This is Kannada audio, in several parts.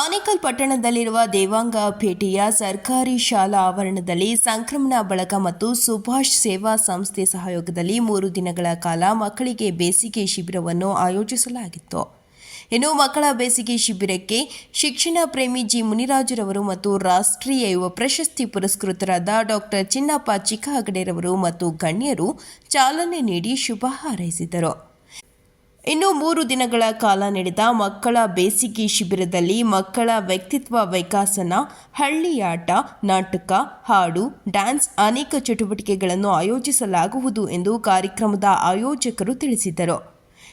ಆನೇಕಲ್ ಪಟ್ಟಣದಲ್ಲಿರುವ ದೇವಾಂಗ ಭೇಟಿಯ ಸರ್ಕಾರಿ ಶಾಲಾ ಆವರಣದಲ್ಲಿ ಸಂಕ್ರಮಣ ಬಳಕ ಮತ್ತು ಸುಭಾಷ್ ಸೇವಾ ಸಂಸ್ಥೆ ಸಹಯೋಗದಲ್ಲಿ ಮೂರು ದಿನಗಳ ಕಾಲ ಮಕ್ಕಳಿಗೆ ಬೇಸಿಗೆ ಶಿಬಿರವನ್ನು ಆಯೋಜಿಸಲಾಗಿತ್ತು. ಇನ್ನು ಮಕ್ಕಳ ಬೇಸಿಗೆ ಶಿಬಿರಕ್ಕೆ ಶಿಕ್ಷಣ ಪ್ರೇಮಿ ಜಿ ಮುನಿರಾಜುರವರು ಮತ್ತು ರಾಷ್ಟ್ರೀಯ ಯುವ ಪ್ರಶಸ್ತಿ ಪುರಸ್ಕೃತರಾದ ಡಾಕ್ಟರ್ ಚಿನ್ನಪ್ಪ ಚಿಕ್ಕಹಗಡೆರವರು ಮತ್ತು ಗಣ್ಯರು ಚಾಲನೆ ನೀಡಿ ಶುಭ ಹಾರೈಸಿದರು. ಇನ್ನು ಮೂರು ದಿನಗಳ ಕಾಲ ನಡೆದ ಮಕ್ಕಳ ಬೇಸಿಗೆ ಶಿಬಿರದಲ್ಲಿ ಮಕ್ಕಳ ವ್ಯಕ್ತಿತ್ವ ವಿಕಾಸನ ಹಳ್ಳಿಯಾಟ, ನಾಟಕ, ಹಾಡು, ಡ್ಯಾನ್ಸ್ ಅನೇಕ ಚಟುವಟಿಕೆಗಳನ್ನು ಆಯೋಜಿಸಲಾಗುವುದು ಎಂದು ಕಾರ್ಯಕ್ರಮದ ಆಯೋಜಕರು ತಿಳಿಸಿದರು.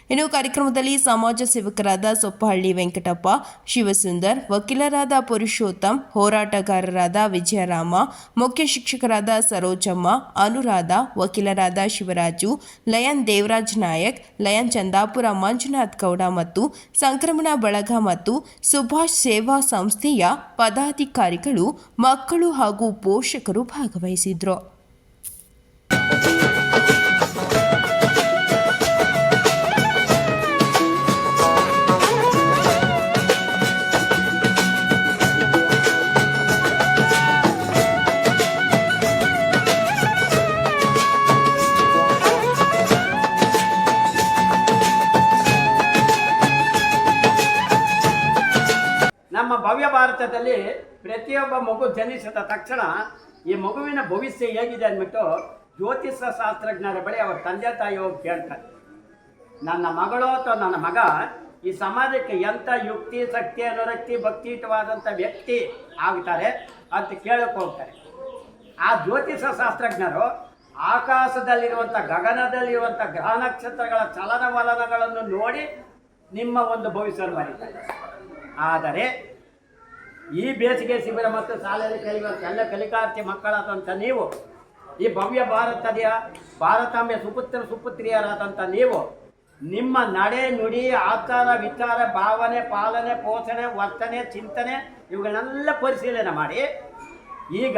ಇನ್ನು ಕಾರ್ಯಕ್ರಮದಲ್ಲಿ ಸಮಾಜ ಸೇವಕರಾದ ಸೊಪ್ಪಹಳ್ಳಿ ವೆಂಕಟಪ್ಪ, ಶಿವಸುಂದರ್, ವಕೀಲರಾದ ಪುರುಷೋತ್ತಮ್, ಹೋರಾಟಗಾರರಾದ ವಿಜಯರಾಮ, ಮುಖ್ಯ ಶಿಕ್ಷಕರಾದ ಸರೋಜಮ್ಮ, ಅನುರಾಧ, ವಕೀಲರಾದ ಶಿವರಾಜು, ಲಯನ್ ದೇವರಾಜ್ ನಾಯಕ್, ಲಯನ್ ಚಂದಾಪುರ ಮಂಜುನಾಥ್ ಗೌಡ ಮತ್ತು ಸಂಕ್ರಮಣ ಬಳಗ ಮತ್ತು ಸುಭಾಷ್ ಸೇವಾ ಸಂಸ್ಥೆಯ ಪದಾಧಿಕಾರಿಗಳು ಮಕ್ಕಳು ಹಾಗೂ ಪೋಷಕರು ಭಾಗವಹಿಸಿದ್ರು. ಭಾರತದಲ್ಲಿ ಪ್ರತಿಯೊಬ್ಬ ಮಗು ಜನಿಸಿದ ತಕ್ಷಣ ಈ ಮಗುವಿನ ಭವಿಷ್ಯ ಹೇಗಿದೆ ಅಂದ್ಬಿಟ್ಟು ಜ್ಯೋತಿಷ ಶಾಸ್ತ್ರಜ್ಞರ ಬಳಿ ಅವ್ರ ತಂದೆ ತಾಯಿ ಹೋಗಿ ಕೇಳ್ತಾರೆ. ನನ್ನ ಮಗಳು ಅಥವಾ ನನ್ನ ಮಗ ಈ ಸಮಾಜಕ್ಕೆ ಎಂಥ ಯುಕ್ತಿ, ಶಕ್ತಿ ಅನುರಕ್ತಿ ಭಕ್ತಿಯುತವಾದಂಥ ವ್ಯಕ್ತಿ ಆಗ್ತಾರೆ ಅಂತ ಕೇಳಕ್ಕೆ ಹೋಗ್ತಾರೆ. ಆ ಜ್ಯೋತಿಷ ಶಾಸ್ತ್ರಜ್ಞರು ಆಕಾಶದಲ್ಲಿರುವಂಥ ಗಗನದಲ್ಲಿರುವಂಥ ಗ್ರಹ ನಕ್ಷತ್ರಗಳ ಚಲನವಲನಗಳನ್ನು ನೋಡಿ ನಿಮ್ಮ ಒಂದು ಭವಿಷ್ಯವನ್ನು ಬರೀತಾರೆ. ಆದರೆ ಈ ಬೇಸಿಗೆ ಶಿಬಿರ ಮತ್ತು ಶಾಲೆಯಲ್ಲಿ ಕಲಿಯುವಂಥ ಎಲ್ಲ ಕಲಿಕಾರ್ಥಿ ಮಕ್ಕಳಾದಂಥ ನೀವು, ಈ ಭವ್ಯ ಭಾರತದ ಭಾರತಾಂಬೆ ಸುಪುತ್ರ ಸುಪುತ್ರಿಯರಾದಂಥ ನೀವು, ನಿಮ್ಮ ನಡೆ ನುಡಿ ಆಚಾರ ವಿಚಾರ ಭಾವನೆ ಪಾಲನೆ ಪೋಷಣೆ ವರ್ತನೆ ಚಿಂತನೆ ಇವುಗಳನ್ನೆಲ್ಲ ಪರಿಶೀಲನೆ ಮಾಡಿ. ಈಗ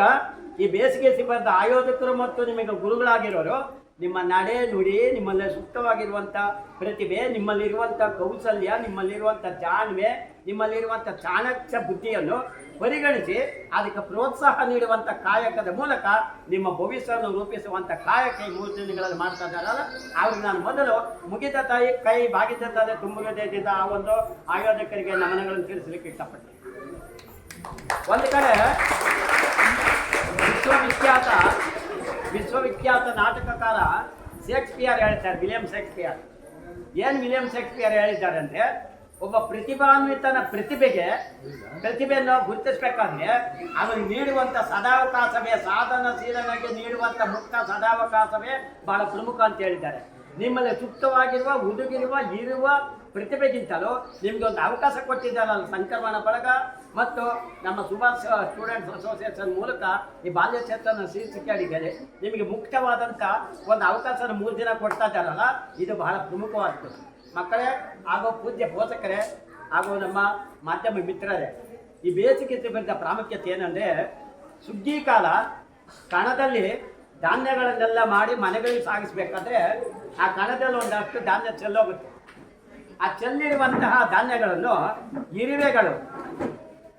ಈ ಬೇಸಿಗೆ ಶಿಬಿರದ ಆಯೋಜಕರು ಮತ್ತು ನಿಮಗೆ ಗುರುಗಳಾಗಿರೋರು ನಿಮ್ಮ ನಡೆ ನುಡಿ ನಿಮ್ಮಲ್ಲಿ ಸೂಕ್ತವಾಗಿರುವಂಥ ಪ್ರತಿಭೆ ನಿಮ್ಮಲ್ಲಿರುವಂಥ ಕೌಶಲ್ಯ ನಿಮ್ಮಲ್ಲಿರುವಂಥ ಜಾಣ್ಮೆ ನಿಮ್ಮಲ್ಲಿರುವಂಥ ಚಾಣಕ್ಯ ಬುದ್ಧಿಯನ್ನು ಪರಿಗಣಿಸಿ ಅದಕ್ಕೆ ಪ್ರೋತ್ಸಾಹ ನೀಡುವಂಥ ಕಾಯಕದ ಮೂಲಕ ನಿಮ್ಮ ಭವಿಷ್ಯವನ್ನು ರೂಪಿಸುವಂಥ ಕಾಯಕ ಈ ಮೂರು ದಿನಗಳಲ್ಲಿ ಮಾಡ್ತಾ ಇದ್ದಾರಲ್ಲ, ಅವ್ರಿಗೆ ನಾನು ಮೊದಲು ಮುಗಿದ ತಾಯಿ ಕೈ ಬಾಗಿದ ತಾಯಿ ತುಂಬುಗದಿಂದ ಆ ಒಂದು ಆಯೋಜಕರಿಗೆ ನಮನಗಳನ್ನು ತಿಳಿಸಲಿಕ್ಕೆ ಇಷ್ಟಪಡ್ತೀನಿ. ಒಂದು ಕಡೆ ವಿಶ್ವವಿಖ್ಯಾತ ವಿಶ್ವವಿಖ್ಯಾತ ನಾಟಕಕಾರ ಶೇಕ್ಸ್ಪಿಯರ್ ಹೇಳ್ತಾರೆ, ವಿಲಿಯಂ ಶೇಕ್ಸ್ಪಿಯರ್. ಏನು ವಿಲಿಯಂ ಶೇಕ್ಸ್ಪಿಯರ್ ಹೇಳಿದ್ದಾರೆ ಅಂದರೆ, ಒಬ್ಬ ಪ್ರತಿಭಾನ್ವಿತನ ಪ್ರತಿಭೆಗೆ ಪ್ರತಿಭೆಯನ್ನು ಗುರುತಿಸಬೇಕಾದ್ರೆ ಅವನು ನೀಡುವಂಥ ಸದಾವಕಾಶವೇ, ಸಾಧನಶೀಲನಾಗಿ ನೀಡುವಂಥ ಮುಕ್ತ ಸದಾವಕಾಶವೇ ಬಹಳ ಪ್ರಮುಖ ಅಂತ ಹೇಳಿದ್ದಾರೆ. ನಿಮ್ಮಲ್ಲಿ ಸುಪ್ತವಾಗಿರುವ ಹುದುಗಿರುವ, ಇರುವ ಪ್ರತಿಭೆಗಿಂತಲೂ ನಿಮಗೆ ಒಂದು ಅವಕಾಶ ಕೊಟ್ಟಿದ್ದಾರಲ್ಲ ಸಂಕ್ರಮಣ ಬಳಗ. ಮತ್ತು ನಮ್ಮ ಸುಭಾಷ್ ಸ್ಟೂಡೆಂಟ್ಸ್ ಅಸೋಸಿಯೇಷನ್ ಮೂಲಕ ಈ ಬಾಲ್ಯ ಚೇತನ ಶೀರ್ಷಿಕೆಯಾಗಿದ್ದಾರೆ ನಿಮಗೆ ಮುಖ್ಯವಾದಂಥ ಒಂದು ಅವಕಾಶನ ಮೂರು ದಿನ ಕೊಡ್ತಾ ಇದ್ದಾರಲ್ಲ, ಇದು ಬಹಳ ಪ್ರಮುಖವಾದದ್ದು. ಮಕ್ಕಳೇ ಹಾಗೂ ಪೂಜ್ಯ ಪೋಷಕರೇ ಹಾಗೂ ನಮ್ಮ ಮಾಧ್ಯಮ ಮಿತ್ರರೇ, ಈ ಬೇಸಿಗೆ ಬಂದ ಪ್ರಾಮುಖ್ಯತೆ ಏನಂದರೆ, ಸುಗ್ಗಿ ಕಾಲ ಕಣದಲ್ಲಿ ಧಾನ್ಯಗಳನ್ನೆಲ್ಲ ಮಾಡಿ ಮನೆಗಳಿಗೆ ಸಾಗಿಸ್ಬೇಕಾದ್ರೆ ಆ ಕಣದಲ್ಲಿ ಒಂದಷ್ಟು ಧಾನ್ಯ ಚೆಲ್ಲೋಗುತ್ತೆ. ಆ ಚೆಲ್ಲಿರುವಂತಹ ಧಾನ್ಯಗಳನ್ನು, ಇರುವೆಗಳು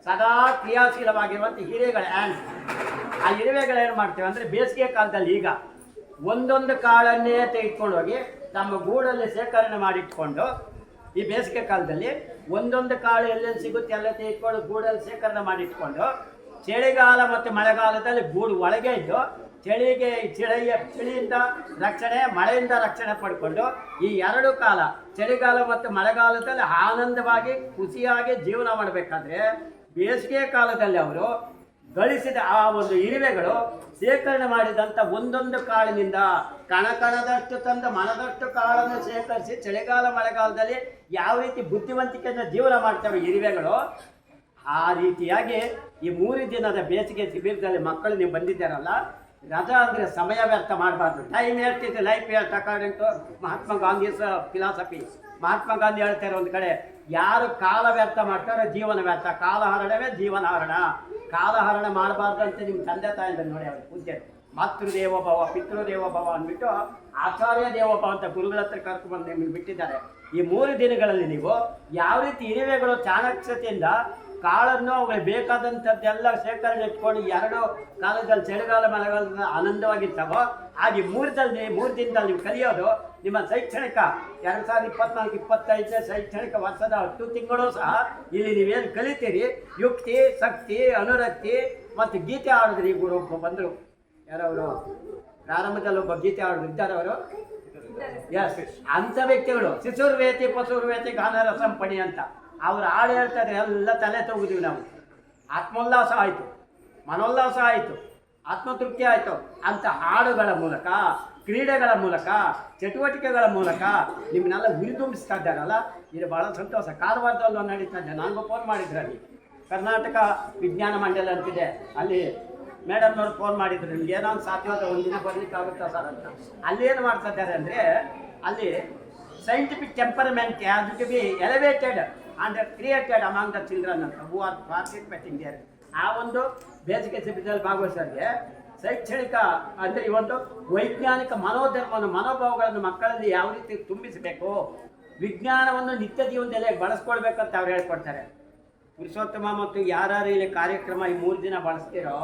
ಸದಾ ಕ್ರಿಯಾಶೀಲವಾಗಿರುವಂಥ ಹಿರೇಗಳು ಆ್ಯಂಡ್ ಆ ಇರುವೆಗಳು ಏನು ಮಾಡ್ತೇವೆ ಅಂದರೆ ಬೇಸಿಗೆ ಕಾಲದಲ್ಲಿ ಈಗ ಒಂದೊಂದು ಕಾಳನ್ನೇ ತೆಗೆದುಕೊಂಡು ಹೋಗಿ ತಮ್ಮ ಗೂಡಲ್ಲಿ ಶೇಖರಣೆ ಮಾಡಿಟ್ಕೊಂಡು ಈ ಬೇಸಿಗೆ ಕಾಲದಲ್ಲಿ ಒಂದೊಂದು ಕಾಳು ಎಲ್ಲೆಲ್ಲಿ ಸಿಗುತ್ತೆ ಎಲ್ಲ ತೆಗೆದುಕೊಂಡು ಗೂಡಲ್ಲಿ ಶೇಖರಣೆ ಮಾಡಿಟ್ಕೊಂಡು ಚಳಿಗಾಲ ಮತ್ತು ಮಳೆಗಾಲದಲ್ಲಿ ಗೂಡು ಒಳಗೆ ಇದ್ದು ಚಳಿಗೆ ಚಳಿಯ ಚಳಿಯಿಂದ ರಕ್ಷಣೆ, ಮಳೆಯಿಂದ ರಕ್ಷಣೆ ಪಡ್ಕೊಂಡು ಈ ಎರಡು ಕಾಲ ಚಳಿಗಾಲ ಮತ್ತು ಮಳೆಗಾಲದಲ್ಲಿ ಆನಂದವಾಗಿ, ಖುಷಿಯಾಗಿ ಜೀವನ ಮಾಡಬೇಕಾದ್ರೆ ಬೇಸಿಗೆ ಕಾಲದಲ್ಲಿ ಅವರು ಗಳಿಸಿದ ಆ ಒಂದು ಇರುವೆಗಳು ಶೇಖರಣೆ ಮಾಡಿದಂಥ ಒಂದೊಂದು ಕಾಳಿನಿಂದ ಕಣಕಣದಷ್ಟು ತಂದ ಮನದಷ್ಟು ಕಾಳನ್ನು ಶೇಖರಿಸಿ ಚಳಿಗಾಲ ಮಳೆಗಾಲದಲ್ಲಿ ಯಾವ ರೀತಿ ಬುದ್ಧಿವಂತಿಕೆಯಿಂದ ಜೀವನ ಮಾಡ್ತವೆ ಇರುವೆಗಳು, ಆ ರೀತಿಯಾಗಿ ಈ ಮೂರು ದಿನದ ಬೇಸಿಗೆ ಶಿಬಿರದಲ್ಲಿ ಮಕ್ಕಳು ನೀವು ಬಂದಿದ್ದಾರಲ್ಲ, ರಜಾ ಅಂದರೆ ಸಮಯ ವ್ಯರ್ಥ ಮಾಡಬಾರ್ದು. ಟೈಮ್ ಹೇಳ್ತಿದ್ದೆ life according to Mahatma Gandhi's philosophy Mahatma Gandhi ಹೇಳ್ತಾರೆ ಒಂದು ಕಡೆ, ಯಾರು ಕಾಲ ವ್ಯರ್ಥ ಮಾಡ್ತಾರೆ ಜೀವನ ವ್ಯರ್ಥ. ಕಾಲಹರಣವೇ ಜೀವನ ಹರಣ. ಕಾಲ ಹರಣ ಮಾಡಬಾರ್ದು ಅಂತ ನಿಮ್ಮ ತಂದೆ ತಾಯಿಂದ ನೋಡಿ ಅವ್ರು ಪೂಜೆ ಮಾತೃದೇವೋಭವ, ಪಿತೃದೇವೋಭವ ಅಂದ್ಬಿಟ್ಟು ಆಚಾರ್ಯ ದೇವೋಭವ ಅಂತ ಗುರುಗಳ ಹತ್ರ ಕರ್ಕೊಂಡ್ಬಂದು ನಿಮ್ಮನ್ನು ಬಿಟ್ಟಿದ್ದಾರೆ. ಈ ಮೂರು ದಿನಗಳಲ್ಲಿ ನೀವು ಯಾವ ರೀತಿ ಇರುವೆಗಳು ಚಾಣಕ್ಷತೆಯಿಂದ ಕಾಳನ್ನು ಅವುಗಳಿಗೆ ಬೇಕಾದಂಥದ್ದೆಲ್ಲ ಶೇಖರಣೆ ಇಟ್ಕೊಂಡು ಎರಡು ಕಾಲದಲ್ಲಿ ಚಳಿಗಾಲ ಮಳೆಗಾಲದ ಆನಂದವಾಗಿರ್ತಾವೋ ಹಾಗೆ ಮೂರದಲ್ಲಿ, ಮೂರು ದಿನದಲ್ಲಿ ನೀವು ಕಲಿಯೋದು ನಿಮ್ಮ ಶೈಕ್ಷಣಿಕ, ಎರಡು ಸಾವಿರದ ಇಪ್ಪತ್ನಾಲ್ಕು, ಇಪ್ಪತ್ತೈದನೇ ಶೈಕ್ಷಣಿಕ ವರ್ಷದ ಹತ್ತು ತಿಂಗಳು ಸಹ ಇಲ್ಲಿ ನೀವೇನು ಕಲಿತೀರಿ? ಯುಕ್ತಿ, ಶಕ್ತಿ, ಅನುರಕ್ತಿ ಮತ್ತು ಗೀತೆ ಆಡಿದ್ರಿ ಗುರು ಒಬ್ಬ ಬಂದರು. ಯಾರವರು? ಪ್ರಾರಂಭದಲ್ಲಿ ಒಬ್ಬ ಗೀತೆ ಆಡಿದ್ರು ಇದ್ದಾರೆ ಅವರು? ಎಸ್ ಅಂಥ ವ್ಯಕ್ತಿಗಳು. ಶಿಶುರ್ವೇತಿ ಪಶುರ್ವೇತಿ ಗಾನರಸಂ ಪಣಿ ಅಂತ. ಅವ್ರು ಹಾಡು ಹೇಳ್ತಾರೆ, ಎಲ್ಲ ತಲೆ ತಗೋದಿವಿ ನಾವು. ಆತ್ಮೋಲ್ಲಾಸ ಆಯಿತು. ಮನೋಲ್ಲಾಸ ಆಯಿತು. ಆತ್ಮತೃಪ್ತಿ ಆಯಿತು. ಅಂತ ಹಾಡುಗಳ ಮೂಲಕ ಕ್ರೀಡೆಗಳ ಮೂಲಕ, ಚಟುವಟಿಕೆಗಳ ಮೂಲಕ ನಿಮ್ಮನ್ನೆಲ್ಲ ಹುರಿದುಂಬಿಸ್ತಾ ಇದ್ದಾರಲ್ಲ? ಇದು ಭಾಳ ಸಂತೋಷ. ಕಾರವಾರದಲ್ಲಿ ನಡೀತಾ ಇದ್ದೆ ನನಗೂ ಫೋನ್ ಮಾಡಿದ್ರು ಅಲ್ಲಿ ಕರ್ನಾಟಕ ವಿಜ್ಞಾನ ಮಂಡಲ ಅಂತಿದೆ. ಅಲ್ಲಿ ಮೇಡಮ್ನವ್ರು ಫೋನ್ ಮಾಡಿದ್ರು. ನಿಮ್ಗೆ ಏನೋ ಒಂದು ಸಾಧ್ಯವಾದ ಒಂದಿನ ಬರ್ಲಿಕ್ಕೆ ಆಗುತ್ತಾ ಸರ್ ಅಂತ. ಅಲ್ಲಿ ಏನು ಮಾಡ್ತಾ ಇದ್ದಾರೆ ಅಂದರೆ, ಅಲ್ಲಿ scientific temperament has to be elevated and created among the children ಅಂತ. ಹೂ ಆರ್ ಪಾರ್ಟಿಸಿಪೇಟಿಂಗ್ ಆ ಒಂದು ಬೇಸಿಗೆ ಶಿಬಿರದಲ್ಲಿ ಭಾಗವಹಿಸೋರಿಗೆ ಶೈಕ್ಷಣಿಕ ಅಂದರೆ ಇವತ್ತು ವೈಜ್ಞಾನಿಕ ಮನೋಧರ್ಮವನ್ನು, ಮನೋಭಾವಗಳನ್ನು ಮಕ್ಕಳಲ್ಲಿ ಯಾವ ರೀತಿ ತುಂಬಿಸಬೇಕು? ವಿಜ್ಞಾನವನ್ನು ನಿತ್ಯ ಜೀವನದಲ್ಲಿ ಬಳಸ್ಕೊಳ್ಬೇಕಂತ ಅವ್ರು ಹೇಳ್ಕೊಡ್ತಾರೆ. ಪುರುಷೋತ್ತಮ ಮತ್ತು ಯಾರು ಇಲ್ಲಿ ಕಾರ್ಯಕ್ರಮ ಈ ಮೂರು ದಿನ ಬಳಸ್ತೀರೋ,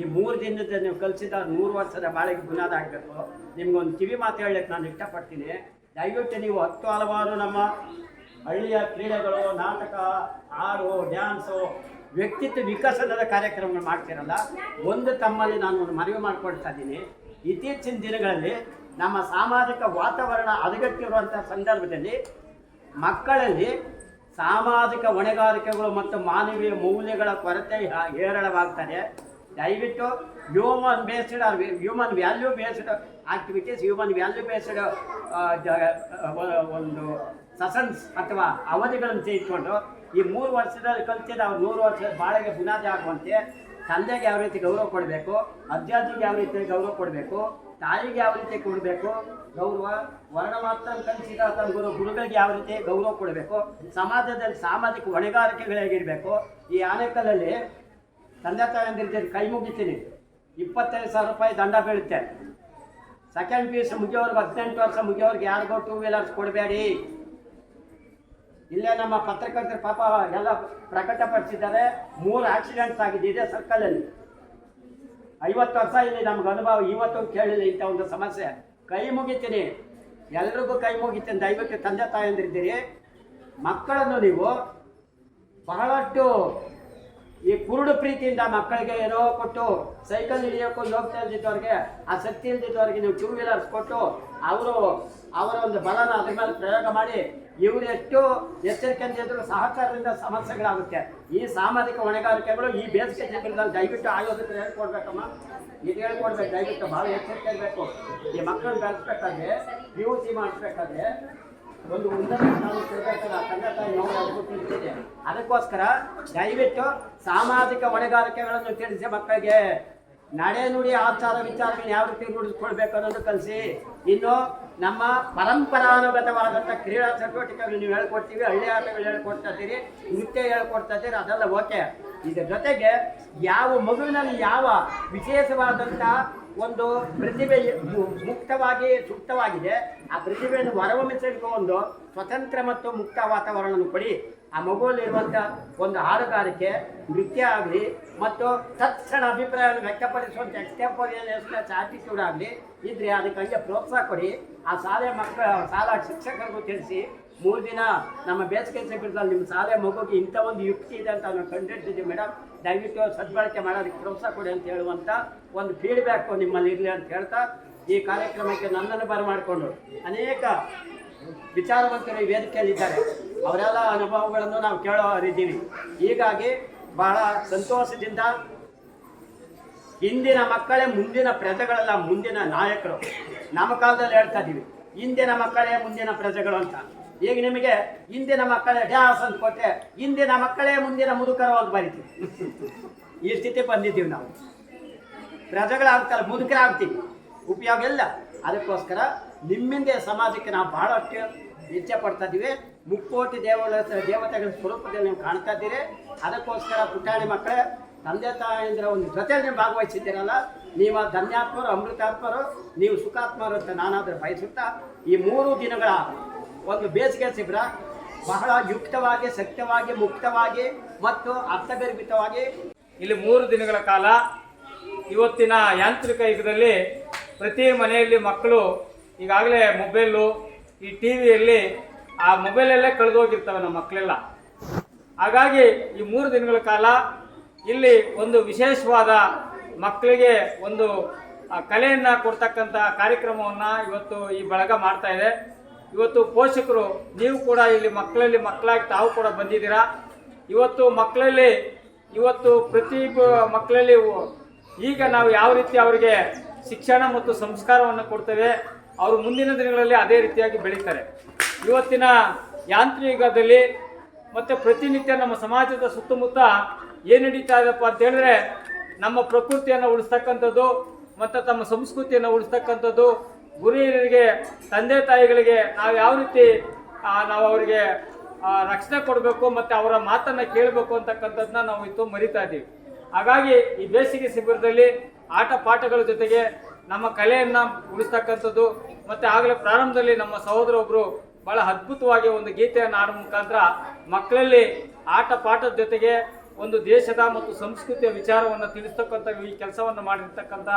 ಈ ಮೂರು ದಿನದ ನೀವು ಕಲಿಸಿದ ನೂರು ವರ್ಷದ ಬಾಳಿಗೆ ಬುನಾದ ಆಗಬೇಕು. ನಿಮ್ಗೊಂದು ಕಿವಿ ಮಾತು ಹೇಳಕ್ಕೆ ನಾನು ಇಷ್ಟಪಡ್ತೀನಿ. ದಯವಿಟ್ಟು ನೀವು ಹತ್ತು ಹಲವಾರು ನಮ್ಮ ಹಳ್ಳಿಯ ಕ್ರೀಡೆಗಳು, ನಾಟಕ, ಹಾಡು, ಡ್ಯಾನ್ಸು ವ್ಯಕ್ತಿತ್ವ ವಿಕಸನದ ಕಾರ್ಯಕ್ರಮಗಳು ಮಾಡ್ತಿರಲ್ಲ, ಒಂದು ತಮ್ಮಲ್ಲಿ ನಾನು ಒಂದು ಮನವಿ ಮಾಡ್ಕೊಳ್ತಾ ಇದ್ದೀನಿ. ಇತ್ತೀಚಿನ ದಿನಗಳಲ್ಲಿ ನಮ್ಮ ಸಾಮಾಜಿಕ ವಾತಾವರಣ ಹದಗೆಟ್ಟಿರುವಂಥ ಸಂದರ್ಭದಲ್ಲಿ ಮಕ್ಕಳಲ್ಲಿ ಸಾಮಾಜಿಕ ಹೊಣೆಗಾರಿಕೆಗಳು ಮತ್ತು ಮಾನವೀಯ ಮೌಲ್ಯಗಳ ಕೊರತೆ ಹೇರಳವಾಗ್ತದೆ. ದಯವಿಟ್ಟು human based human value based activities human value based ಒಂದು ಸಸನ್ಸ್ ಅಥವಾ ಅವಧಿಗಳನ್ನು ತೆಗೆದುಕೊಂಡು ಈ ಮೂರು ವರ್ಷದಲ್ಲಿ ಕಲಿತು ಅವ್ರು ನೂರು ವರ್ಷದ ಬಾಳೆಗೆ ಬುನಾದಿ ಆಗುವಂತೆ ತಂದೆಗೆ ಯಾವ ರೀತಿ ಗೌರವ ಕೊಡಬೇಕು, ಅಜ್ಜಾಜಿಗೆ ಯಾವ ರೀತಿ ಗೌರವ ಕೊಡಬೇಕು, ತಾಯಿಗೆ ಯಾವ ರೀತಿ ಕೊಡಬೇಕು, ಗೌರವ, ವರ್ಣ ಮಾತ್ರ ಕಲಿಸಿದ ತನ್ನ ಗುರು ಗುರುಗಳಿಗೆ ಯಾವ ರೀತಿ ಗೌರವ ಕೊಡಬೇಕು, ಸಮಾಜದಲ್ಲಿ ಸಾಮಾಜಿಕ ಹೊಣೆಗಾರಿಕೆಗಳು ಹೇಗಿರಬೇಕು ಈ ಆನೆಕಲ್ಲಲ್ಲಿ ತಂದೆ ತಾಯಿ ಕೈ ಮುಗಿತೀನಿ. ಇಪ್ಪತ್ತೈದು ಸಾವಿರ ರೂಪಾಯಿ ದಂಡ ಬೀಳುತ್ತೆ. ಸೆಕೆಂಡ್ ಪಿ ಯು ಸಿ ಮುಗಿಯೋರ್ಗೆ ಹದಿನೆಂಟು ವರ್ಷ ಮುಗಿಯೋರ್ಗೆ ಯಾರಿಗೋ ಟೂ ವೀಲರ್ಸ್ ಕೊಡಬೇಡಿ. ಇಲ್ಲೇ ನಮ್ಮ ಪತ್ರಕರ್ತರು ಪಾಪ ಎಲ್ಲ ಪ್ರಕಟಪಡಿಸಿದ್ದಾರೆ. ಮೂರು ಆಕ್ಸಿಡೆಂಟ್ಸ್ ಆಗಿದೆ. ಇದೇ ಸರ್ಕಲಲ್ಲಿ ಐವತ್ತು ವರ್ಷ ಇಲ್ಲಿ ನಮ್ಗೆ ಅನುಭವ, ಇವತ್ತು ಕೇಳಿಲ್ಲ ಇಂಥ ಒಂದು ಸಮಸ್ಯೆ. ಕೈ ಮುಗಿತೀನಿ. ಎಲ್ರಿಗೂ ಕೈ ಮುಗಿತೀನಿ. ದಯವಿಟ್ಟು ತಂದೆ ತಾಯಂದಿರಿದ್ದೀರಿ ಮಕ್ಕಳನ್ನು ನೀವು ಬಹಳಷ್ಟು ಈ ಕುರುಡು ಪ್ರೀತಿಯಿಂದ ಮಕ್ಕಳಿಗೆ ಏನೋ ಕೊಟ್ಟು ಸೈಕಲ್ ಹಿಡಿಯೋಕ್ಕೂ ಯೋಗ್ಯತೆ ಇಲ್ದಿದ್ದವ್ರಿಗೆ ಆ ಶಕ್ತಿ ಇಲ್ದಿದ್ದವ್ರಿಗೆ ನೀವು ಟೂ ವೀಲರ್ಸ್ ಕೊಟ್ಟು ಅವರು ಅವರ ಒಂದು ಬಲನ ಅದ್ರ ಮೇಲೆ ಪ್ರಯೋಗ ಮಾಡಿ ಇವರು ಎಷ್ಟು ಎಚ್ಚರಿಕೆಯಿಂದ ಇದ್ರೂ ಸಹಕಾರದಿಂದ ಸಮಸ್ಯೆಗಳಾಗುತ್ತೆ. ಈ ಸಾಮಾಜಿಕ ಹೊಣೆಗಾರಿಕೆಗಳು ಈ ಬೇಸಿಗೆ ಶಿಬಿರದಲ್ಲಿ ದಯವಿಟ್ಟು ಆಯೋಜಕರು ಹೇಳ್ಕೊಡ್ಬೇಕಮ್ಮ. ಇದು ಹೇಳ್ಕೊಡ್ಬೇಕು, ದಯವಿಟ್ಟು ಭಾಳ ಎಚ್ಚರಿಕೆ ಇರಬೇಕು. ಈ ಮಕ್ಕಳನ್ನ ಬೆಳೆಸ್ಬೇಕಾದ್ರೆ ಪಿ ಯು ಸಿ ಮಾಡಿಸ್ಬೇಕಾದ್ರೆ ಒಂದು ಉನ್ನತ ಸ್ಥಾನ ಸಿಗಬೇಕಲ್ಲ ತಾಯಿ ಅದಕ್ಕೋಸ್ಕರ ದಯವಿಟ್ಟು ಸಾಮಾಜಿಕ ಹೊಣೆಗಾರಿಕೆಗಳನ್ನು ತಿಳಿಸಿ ಮಕ್ಕಳಿಗೆ. ನಡೆ ನುಡಿ ಆಚಾರ ವಿಚಾರಗಳನ್ನ ಯಾವ ರೀತಿ ರೂಢಿಸ್ಕೊಳ್ಬೇಕು ಅನ್ನೋದು ಕಲಿಸಿ. ಇನ್ನು ನಮ್ಮ ಪರಂಪರಾನುಗತವಾದಂಥ ಕ್ರೀಡಾ ಚಟುವಟಿಕೆಗಳು ನೀವು ಹೇಳ್ಕೊಡ್ತೀವಿ, ಹಳ್ಳಿ ಆಟಗಳು ಹೇಳ್ಕೊಡ್ತಾ ಇದ್ದೀರಿ, ನೃತ್ಯ ಹೇಳ್ಕೊಡ್ತಾ ಇದ್ದೀರಿ, ಅದೆಲ್ಲ ಓಕೆ. ಇದರ ಜೊತೆಗೆ ಯಾವ ಮಗುವಿನಲ್ಲಿ ಯಾವ ವಿಶೇಷವಾದಂಥ ಒಂದು ಪ್ರತಿಭೆ ಮುಕ್ತವಾಗಿ ಸೂಕ್ತವಾಗಿದೆ ಆ ಪ್ರತಿಭೆಯನ್ನು ಒಂದು ಸ್ವತಂತ್ರ ಮತ್ತು ಮುಕ್ತ ವಾತಾವರಣವನ್ನು ಕೊಡಿ. ಆ ಮಗುವಲ್ಲಿರುವಂಥ ಒಂದು ಹಾಡುಗಾರಿಕೆ, ನೃತ್ಯ ಆಗಲಿ, ಮತ್ತು ತತ್ಕ್ಷಣ ಅಭಿಪ್ರಾಯವನ್ನು ವ್ಯಕ್ತಪಡಿಸುವಂಥ ಎಕ್ಸ್ಟೆಂಪೋರಿಯಸ್ ಆಟಿಟ್ಯೂಡ್ ಆಗಲಿ, ಇದ್ರೆ ಅದಕ್ಕೆ ಹಂಗೆ ಪ್ರೋತ್ಸಾಹ ಕೊಡಿ. ಆ ಶಾಲೆ ಮಕ್ಕಳ, ಶಾಲಾ ಶಿಕ್ಷಕರಿಗೂ ತಿಳಿಸಿ, ಮೂರು ದಿನ ನಮ್ಮ ಬೇಸಿಗೆ ಶಿಬಿರದಲ್ಲಿ ನಿಮ್ಮ ಶಾಲೆ ಮಗುಗೆ ಇಂಥ ಒಂದು ಯುಕ್ತಿ ಇದೆ ಅಂತ ನಾವು ಕಂಡುಹಿಡಿದಿದ್ದೀವಿ ಮೇಡಮ್. ದಯವಿಟ್ಟು ಸದ್ಬಳಕೆ ಮಾಡೋದಕ್ಕೆ ಪ್ರೋತ್ಸಾಹ ಕೊಡಿ ಅಂತ ಹೇಳುವಂಥ ಒಂದು ಫೀಡ್ಬ್ಯಾಕು ನಿಮ್ಮಲ್ಲಿ ಇರಲಿ ಅಂತ ಹೇಳ್ತಾ, ಈ ಕಾರ್ಯಕ್ರಮಕ್ಕೆ ನನ್ನನ್ನು ಬರಮಾಡಿಕೊಂಡು ಅನೇಕ ವಿಚಾರವಂತರು ಈ ವೇದಿಕೆಯಲ್ಲಿದ್ದಾರೆ. ಅವರೆಲ್ಲ ಅನುಭವಗಳನ್ನು ನಾವು ಕೇಳೋರಿದ್ದೀವಿ. ಹೀಗಾಗಿ ಬಹಳ ಸಂತೋಷದಿಂದ ಇಂದಿನ ಮಕ್ಕಳೇ ಮುಂದಿನ ಪ್ರಜೆಗಳಲ್ಲ, ಮುಂದಿನ ನಾಯಕರು. ನಮ್ಮ ಕಾಲದಲ್ಲಿ ಹೇಳ್ತಾ ಇದ್ದೀವಿ ಇಂದಿನ ಮಕ್ಕಳೇ ಮುಂದಿನ ಪ್ರಜೆಗಳು ಅಂತ. ಈಗ ನಿಮಗೆ ಇಂದಿನ ಮಕ್ಕಳೇ ಡ್ಯಾಸ್ ಅಂತ ಕೊಟ್ಟೆ ಇಂದಿನ ಮಕ್ಕಳೇ ಮುಂದಿನ ಮುದುಕರು ಅಂತ ಬರಿತೀವಿ. ಈ ಸ್ಥಿತಿ ಬಂದಿದ್ದೀವಿ ನಾವು. ಪ್ರಜೆಗಳಾಗ್ತಾರೆ ಮುದುಕರಾಗ್ತೀವಿ ಉಪಯೋಗ ಇಲ್ಲ. ಅದಕ್ಕೋಸ್ಕರ ನಿಮ್ಮಿಂದ ಸಮಾಜಕ್ಕೆ ನಾವು ಬಹಳಷ್ಟು ಇಚ್ಛೆ ಪಡ್ತಾ ಇದ್ದೀವಿ. ಮುಕ್ಕೋಟಿ ದೇವಗಳ ದೇವತೆಗಳ ಸ್ವರೂಪದಲ್ಲಿ ನೀವು ಕಾಣ್ತಾ ಇದ್ದೀರಿ. ಅದಕ್ಕೋಸ್ಕರ ಪುಟಾಣಿ ಮಕ್ಕಳೇ, ತಂದೆ ತಾಯಂದಿರ ಒಂದು ಜೊತೆಯಲ್ಲಿ ನೀವು ಭಾಗವಹಿಸಿದ್ದೀರಲ್ಲ, ನೀವು ಧನ್ಯಾತ್ಮರು, ಅಮೃತಾತ್ಮರು, ನೀವು ಸುಖಾತ್ಮರು ಅಂತ ನಾನಾದರೂ ಬಯಸುತ್ತಾ ಈ ಮೂರು ದಿನಗಳ ಒಂದು ಬೇಸಿಗೆ ಶಿಬಿರ ಬಹಳ ಯುಕ್ತವಾಗಿ ಸತ್ಯವಾಗಿ ಮುಕ್ತವಾಗಿ ಮತ್ತು ಅರ್ಥಗರ್ಭಿತವಾಗಿ. ಇಲ್ಲಿ ಮೂರು ದಿನಗಳ ಕಾಲ ಇವತ್ತಿನ ಯಾಂತ್ರಿಕ ಯುಗದಲ್ಲಿ ಪ್ರತಿ ಮನೆಯಲ್ಲಿ ಮಕ್ಕಳು ಈಗಾಗಲೇ ಮೊಬೈಲು, ಈ ಟಿ ವಿಯಲ್ಲಿ ಆ ಮೊಬೈಲಲ್ಲೇ ಕಳೆದೋಗಿರ್ತವೆ ನಮ್ಮ ಮಕ್ಕಳೆಲ್ಲ. ಹಾಗಾಗಿ ಈ ಮೂರು ದಿನಗಳ ಕಾಲ ಇಲ್ಲಿ ಒಂದು ವಿಶೇಷವಾದ ಮಕ್ಕಳಿಗೆ ಒಂದು ಕಲೆಯನ್ನು ಕೊಡ್ತಕ್ಕಂಥ ಕಾರ್ಯಕ್ರಮವನ್ನ ಇವತ್ತು ಈ ಬಳಗ ಮಾಡ್ತಾ ಇದೆ. ಇವತ್ತು ಪೋಷಕರು, ನೀವು ಕೂಡ ಇಲ್ಲಿ ಮಕ್ಕಳಲ್ಲಿ ಮಕ್ಕಳಾಗಿ ತಾವು ಕೂಡ ಬಂದಿದ್ದೀರಾ. ಇವತ್ತು ಮಕ್ಕಳಲ್ಲಿ, ಇವತ್ತು ಪ್ರತಿ ಮಕ್ಕಳಲ್ಲಿ ಈಗ ನಾವು ಯಾವ ರೀತಿ ಅವರಿಗೆ ಶಿಕ್ಷಣ ಮತ್ತು ಸಂಸ್ಕಾರವನ್ನು ಕೊಡ್ತೇವೆ, ಅವರು ಮುಂದಿನ ದಿನಗಳಲ್ಲಿ ಅದೇ ರೀತಿಯಾಗಿ ಬೆಳೀತಾರೆ. ಇವತ್ತಿನ ಯಾಂತ್ರಿಕದಲ್ಲಿ ಮತ್ತು ಪ್ರತಿನಿತ್ಯ ನಮ್ಮ ಸಮಾಜದ ಸುತ್ತಮುತ್ತ ಏನು ನಡೀತಾ ಇದೆಪ್ಪ ಅಂತ ಹೇಳಿದ್ರೆ, ನಮ್ಮ ಪ್ರಕೃತಿಯನ್ನು ಉಳಿಸ್ತಕ್ಕಂಥದ್ದು, ಮತ್ತು ತಮ್ಮ ಸಂಸ್ಕೃತಿಯನ್ನು ಉಳಿಸ್ತಕ್ಕಂಥದ್ದು, ಗುರಿಯರಿಗೆ, ತಂದೆ ತಾಯಿಗಳಿಗೆ ನಾವು ಯಾವ ರೀತಿ ನಾವು ಅವರಿಗೆ ರಕ್ಷಣೆ ಕೊಡಬೇಕು ಮತ್ತು ಅವರ ಮಾತನ್ನು ಕೇಳಬೇಕು ಅಂತಕ್ಕಂಥದ್ದನ್ನ ನಾವು ಇತ್ತು ಮರಿತಾ ಇದ್ದೀವಿ ಹಾಗಾಗಿ ಈ ಬೇಸಿಗೆ ಶಿಬಿರದಲ್ಲಿ ಆಟ ಪಾಠಗಳ ಜೊತೆಗೆ ನಮ್ಮ ಕಲೆಯನ್ನು ಉಳಿಸ್ತಕ್ಕಂಥದ್ದು, ಮತ್ತು ಆಗಲೇ ಪ್ರಾರಂಭದಲ್ಲಿ ನಮ್ಮ ಸಹೋದರ ಒಬ್ಬರು ಬಹಳ ಅದ್ಭುತವಾಗಿ ಒಂದು ಗೀತೆಯನ್ನು ಆಡುವ ಮುಖಾಂತರ ಮಕ್ಕಳಲ್ಲಿ ಆಟ ಪಾಠದ ಜೊತೆಗೆ ಒಂದು ದೇಶದ ಮತ್ತು ಸಂಸ್ಕೃತಿಯ ವಿಚಾರವನ್ನು ತಿಳಿಸ್ತಕ್ಕಂಥ ಈ ಕೆಲಸವನ್ನು ಮಾಡಿರ್ತಕ್ಕಂಥ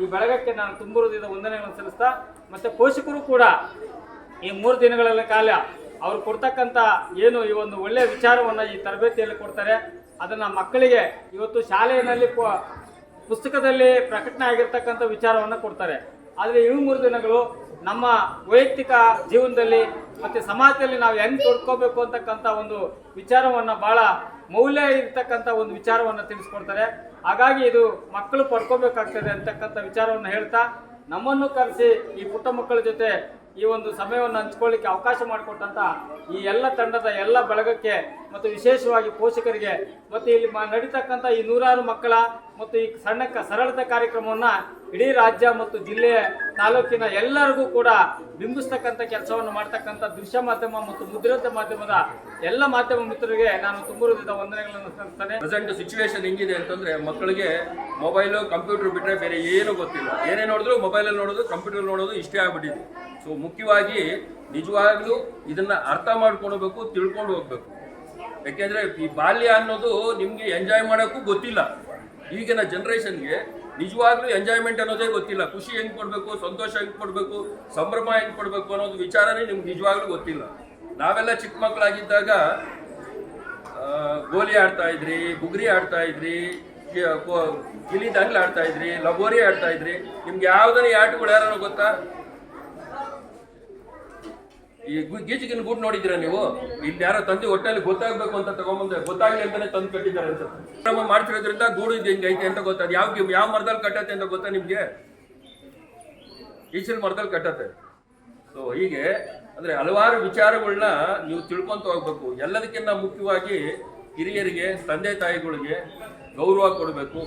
ಈ ಬೆಳಗಕ್ಕೆ ನಾನು ತುಂಬ ವಂದನೆಗಳನ್ನು ಸಲ್ಲಿಸ್ತಾ, ಮತ್ತು ಪೋಷಕರು ಕೂಡ ಈ ಮೂರು ದಿನಗಳ ಕಾಲ ಅವರು ಕೊಡ್ತಕ್ಕಂಥ ಏನು ಈ ಒಂದು ಒಳ್ಳೆಯ ವಿಚಾರವನ್ನು ಈ ತರಬೇತಿಯಲ್ಲಿ ಕೊಡ್ತಾರೆ, ಅದನ್ನು ಮಕ್ಕಳಿಗೆ ಇವತ್ತು ಶಾಲೆಯಲ್ಲಿ ಪುಸ್ತಕದಲ್ಲಿ ಪ್ರಕಟಣೆ ಆಗಿರ್ತಕ್ಕಂಥ ವಿಚಾರವನ್ನು ಕೊಡ್ತಾರೆ. ಆದರೆ ಈ ಮೂರು ದಿನಗಳು ನಮ್ಮ ವೈಯಕ್ತಿಕ ಜೀವನದಲ್ಲಿ ಮತ್ತು ಸಮಾಜದಲ್ಲಿ ನಾವು ಹೆಂಗೆ ತೊಡ್ಕೋಬೇಕು ಅಂತಕ್ಕಂಥ ಒಂದು ವಿಚಾರವನ್ನು ಭಾಳ ಮೌಲ್ಯ ಇರ್ತಕ್ಕಂಥ ಒಂದು ವಿಚಾರವನ್ನು ತಿಳಿಸ್ಕೊಡ್ತಾರೆ. ಹಾಗಾಗಿ ಇದು ಮಕ್ಕಳು ಪಡ್ಕೋಬೇಕಾಗ್ತದೆ ಅಂತಕ್ಕಂಥ ವಿಚಾರವನ್ನು ಹೇಳ್ತಾ ನಮ್ಮನ್ನು ಕರೆಸಿ ಈ ಪುಟ್ಟ ಮಕ್ಕಳ ಜೊತೆ ಈ ಒಂದು ಸಮಯವನ್ನು ಹಂಚ್ಕೊಳ್ಳಿಕ್ಕೆ ಅವಕಾಶ ಮಾಡಿಕೊಟ್ಟಂತ ಈ ಎಲ್ಲ ತಂಡದ ಎಲ್ಲ ಬಳಗಕ್ಕೆ ಮತ್ತು ವಿಶೇಷವಾಗಿ ಪೋಷಕರಿಗೆ ಮತ್ತು ಇಲ್ಲಿ ನಡೀತಕ್ಕಂಥ ಈ ನೂರಾರು ಮಕ್ಕಳ ಮತ್ತು ಈ ಸಣ್ಣ ಸರಳತ ಕಾರ್ಯಕ್ರಮವನ್ನ ಇಡೀ ರಾಜ್ಯ ಮತ್ತು ಜಿಲ್ಲೆ ತಾಲೂಕಿನ ಎಲ್ಲರಿಗೂ ಕೂಡ ಬಿಂಬಿಸ್ತಕ್ಕಂಥ ಕೆಲಸವನ್ನು ಮಾಡ್ತಕ್ಕಂಥ ದೃಶ್ಯ ಮಾಧ್ಯಮ ಮತ್ತು ಮುದ್ರಿತ ಮಾಧ್ಯಮದ ಎಲ್ಲ ಮಾಧ್ಯಮ ಮಿತ್ರರಿಗೆ ನಾನು ತುಂಬ ಹೃದಯದ ವಂದನೆಗಳನ್ನು ಸಲ್ಲಿಸ್ತೇನೆ. ಪ್ರೆಸೆಂಟ್ ಸಿಚುವೇಶನ್ ಹೆಂಗಿದೆ ಅಂತಂದ್ರೆ ಮಕ್ಕಳಿಗೆ ಮೊಬೈಲು ಕಂಪ್ಯೂಟರ್ ಬಿಟ್ಟರೆ ಬೇರೆ ಏನೂ ಗೊತ್ತಿಲ್ಲ. ಏನೇ ನೋಡಿದ್ರು ಮೊಬೈಲಲ್ಲಿ ನೋಡೋದು ಕಂಪ್ಯೂಟರ್ ನೋಡೋದು ಇಷ್ಟೇ ಆಗ್ಬಿಟ್ಟಿದೆ. ಸೊ ಮುಖ್ಯವಾಗಿ ನಿಜವಾಗ್ಲೂ ಇದನ್ನ ಅರ್ಥ ಮಾಡ್ಕೊಳ್ಬೇಕು, ತಿಳ್ಕೊಂಡು ಹೋಗ್ಬೇಕು. ಯಾಕೆಂದ್ರೆ ಈ ಬಾಲ್ಯ ಅನ್ನೋದು ನಿಮ್ಗೆ ಎಂಜಾಯ್ ಮಾಡೋಕ್ಕೂ ಗೊತ್ತಿಲ್ಲ. ಈಗಿನ ಜನ್ರೇಷನ್ಗೆ ನಿಜವಾಗ್ಲೂ ಎಂಜಾಯ್ಮೆಂಟ್ ಅನ್ನೋದೇ ಗೊತ್ತಿಲ್ಲ. ಖುಷಿ ಹೆಂಗ್ ಕೊಡ್ಬೇಕು, ಸಂತೋಷ ಹೆಂಗ್ ಕೊಡ್ಬೇಕು, ಸಂಭ್ರಮ ಹೆಂಗ್ ಕೊಡ್ಬೇಕು ಅನ್ನೋದು ವಿಚಾರನೇ ನಿಮ್ಗೆ ನಿಜವಾಗ್ಲೂ ಗೊತ್ತಿಲ್ಲ. ನಾವೆಲ್ಲ ಚಿಕ್ಕ ಮಕ್ಕಳಾಗಿದ್ದಾಗ ಗೋಲಿ ಆಡ್ತಾ ಇದ್ರಿ, ಬುಗ್ರಿ ಆಡ್ತಾ ಇದ್ರಿ ಲಬೋರಿ ಗಿಲಿ ದಂಗ್ಲ್ ಆಡ್ತಾ ಇದ್ರಿ, ಲಗೋರಿ ಆಡ್ತಾ ಇದ್ರಿ. ನಿಮ್ಗೆ ಆಟಗಳು ಯಾರು ಗೊತ್ತಾ? ಈ ಗೀಚಿಗಿನ ಗೂಟ್ ನೋಡಿದ್ದೀರಾ ನೀವು? ಇಲ್ಲಿ ಯಾರೋ ತಂದೆ ಒಟ್ಟಲ್ಲಿ ಗೊತ್ತಾಗ್ಬೇಕು ಅಂತ ತಗೊಂಬಂದ್ರೆ ಗೊತ್ತಾಗಲಿ ಅಂತಾನೆ ತಂದು ಕಟ್ಟಿದ್ದಾರೆ ಅಂತ. ಕ್ರಮ ಮಾಡ್ತಿರೋದ್ರಿಂದ ಗೂಡು ಇದು ಹಿಂಗೈತೆ ಅಂತ ಗೊತ್ತಾದ ಯಾವ ಯಾವ ಮರದಲ್ಲಿ ಕಟ್ಟತ್ತೆ ಅಂತ ಗೊತ್ತಾ ನಿಮ್ಗೆ? ಈಚಲ್ ಮರದಲ್ಲಿ ಕಟ್ಟತ್ತೆ. ಸೊ ಹೀಗೆ, ಅಂದ್ರೆ ಹಲವಾರು ವಿಚಾರಗಳನ್ನ ನೀವು ತಿಳ್ಕೊಂತ ಹೋಗ್ಬೇಕು. ಎಲ್ಲದಕ್ಕಿಂತ ಮುಖ್ಯವಾಗಿ ಹಿರಿಯರಿಗೆ, ತಂದೆ ತಾಯಿಗಳಿಗೆ ಗೌರವ ಕೊಡಬೇಕು.